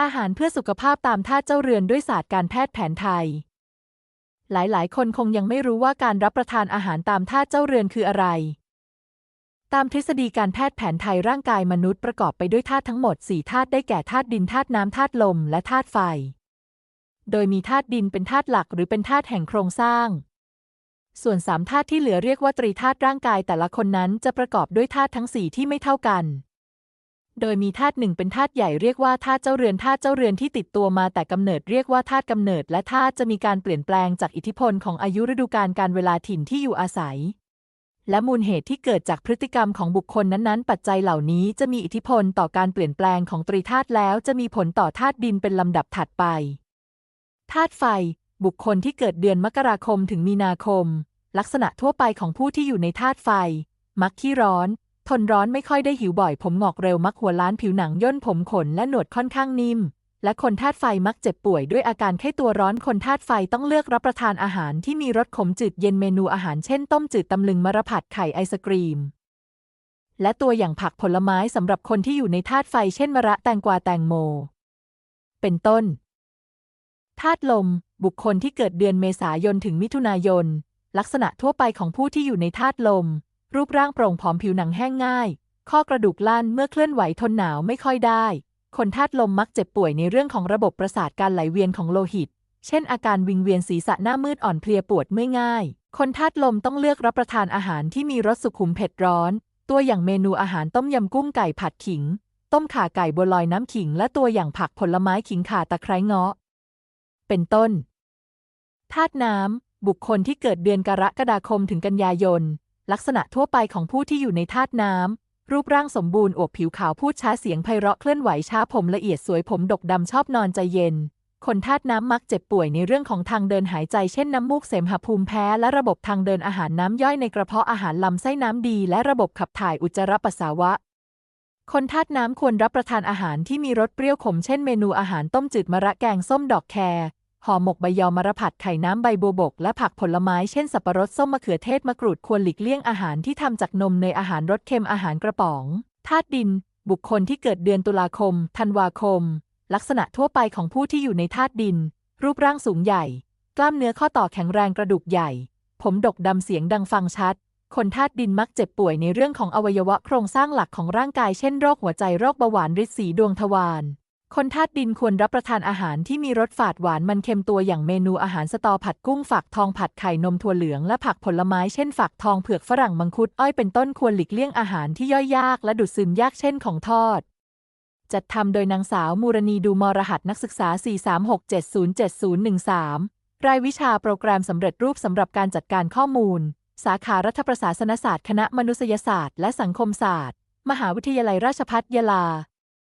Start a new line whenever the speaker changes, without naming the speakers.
อาหารเพื่อสุขภาพตามท่าตุเจ้าเรือนด้วยศาสตร์การแพทย์แผนไทย หลายๆ คนคงยังไม่รู้ว่าการรับประทานอาหารตามท่าตุเจ้าเรือนคืออะไร ตามทฤษฎีการแพทย์แผนไทยร่างกายมนุษย์ประกอบไปด้วยธาตุทั้งหมด4ธาตุได้แก่ธาตุดินธาตุน้ำธาตุลม และธาตุไฟ โดยมีธาตุดินเป็นธาตุหลักหรือเป็นธาตุแห่งโครงสร้าง ส่วนสามธาตุที่เหลือเรียกว่าตรีธาตุร่างกายแต่ละคนนั้นจะประกอบด้วยธาตุทั้งสี่ที่ไม่เท่ากัน โดยมีธาตุหนึ่งเป็นธาตุใหญ่เรียกว่าธาตุเจ้าเรือนธาตุเจ้าเรือนที่ติดตัวมาแต่กำเนิดเรียกว่าธาตุกำเนิด และธาตุจะมีการเปลี่ยนแปลงจากอิทธิพลของอายุฤดูกาลการเวลาถิ่นที่อยู่อาศัย และมูลเหตุที่เกิดจากพฤติกรรมของบุคคลนั้นๆ ปัจจัยเหล่านี้จะมีอิทธิพลต่อการเปลี่ยนแปลงของตรีธาตุแล้วจะมีผลต่อธาตุดินเป็นลำดับถัดไปธาตุไฟ บุคคลที่เกิดเดือนมกราคมถึงมีนาคม ลักษณะทั่วไปของผู้ที่อยู่ในธาตุไฟ มักขี้ร้อน ทนร้อนไม่ค่อยได้หิวบ่อย ผมหงอกเร็วมักหัวล้านผิวหนังย่นผมขนและหนวดค่อนข้างนิ่ม และคนธาตุไฟมักเจ็บป่วยด้วยอาการไข้ตัวร้อนคนธาตุไฟต้องเลือกรับประทานอาหารที่มีรสขมจืดเย็นเมนูอาหารเช่น ต้มจืดตำลึงมะระผัดไข่ไอศกรีม และตัวอย่างผักผลไม้สำหรับคนที่อยู่ในธาตุไฟเช่นมะระแตงกวาแตงโม เป็นต้นธาตุลม บุคคลที่เกิดเดือนเมษายนถึงมิถุนายน ลักษณะทั่วไปของผู้ที่อยู่ในธาตุลม รูปร่างโปร่งผอมผิวหนังแห้งง่าย ข้อกระดูกลั่นเมื่อเคลื่อนไหวทนหนาวไม่ค่อยได้ คนธาตุลมมักเจ็บป่วยในเรื่องของระบบประสาทการไหลเวียนของโลหิต เช่น อาการวิงเวียนศีรษะหน้ามืดอ่อนเพลียปวดเมื่อยง่าย คนธาตุลมต้องเลือกรับประทานอาหารที่มีรสสุขุมเผ็ดร้อน ตัวอย่างเมนูอาหารต้มยำกุ้งไก่ผัดขิง ต้มข่าไก่บัวลอยน้ำขิง และตัวอย่างผักผลไม้ขิงข่าตะไคร้เงาะ เป็นต้นธาตุน้ำบุคคลที่เกิดเดือนกรกฎาคมถึงกันยายน ลักษณะทั่วไปของผู้ที่อยู่ในธาตุน้ำ รูปร่างสมบูรณ์อวบผิวขาวพูดช้าเสียงไพเราะเคลื่อนไหวช้าผมละเอียดสวยผมดกดำชอบนอนใจเย็น คนธาตุน้ำมักเจ็บป่วยในเรื่องของทางเดินหายใจเช่นน้ำมูกเสมหะภูมิแพ้และระบบทางเดินอาหารน้ำย่อยในกระเพาะอาหารลำไส้น้ำดี และระบบขับถ่ายอุจจาระปัสสาวะคนธาตุน้ำควรรับประทานอาหารที่มีรสเปรี้ยวขมเช่นเมนูอาหารต้มจืดมะระแกงส้มดอกแคร ห่อหมกใบยอมะระผัดไข่น้ำใบบัวบก และผักผลไม้เช่นสับปะรดส้มมะเขือเทศมะกรูดควรหลีกเลี่ยงอาหารที่ทำจากนมเนยอาหารรสเค็มอาหารกระป๋องธาตุดิน บุคคลที่เกิดเดือนตุลาคม ธันวาคม ลักษณะทั่วไปของผู้ที่อยู่ในธาตุดิน รูปร่างสูงใหญ่ กล้ามเนื้อข้อต่อแข็งแรงกระดูกใหญ่ ผมดกดำเสียงดังฟังชัด คนธาตุดินมักเจ็บป่วยในเรื่องของอวัยวะโครงสร้างหลักของร่างกายเช่นโรคหัวใจโรคเบาหวานริดสีดวงทวาร คนธาตุดินควรรับประทานอาหารที่มีรสฝาดหวานมันเค็มตัวอย่างเมนูอาหารสตอผัดกุ้งฝักทองผัดไข่นมถั่วเหลืองและผักผลไม้เช่นฝักทองเผือกฝรั่งมังคุดอ้อยเป็นต้นควรหลีกเลี่ยงอาหารที่ย่อยยากและดูดซึมยากเช่นของทอด จัดทำโดยนางสาวมูรณีดูมรหัสนักศึกษา 436707013 รายวิชาโปรแกรมสำเร็จรูปสำหรับการจัดการข้อมูล สาขารัฐประศาสนศาสตร์ คณะมนุษยศาสตร์ และสังคมศาสตร์ มหาวิทยาลัยราชภัฏยะลา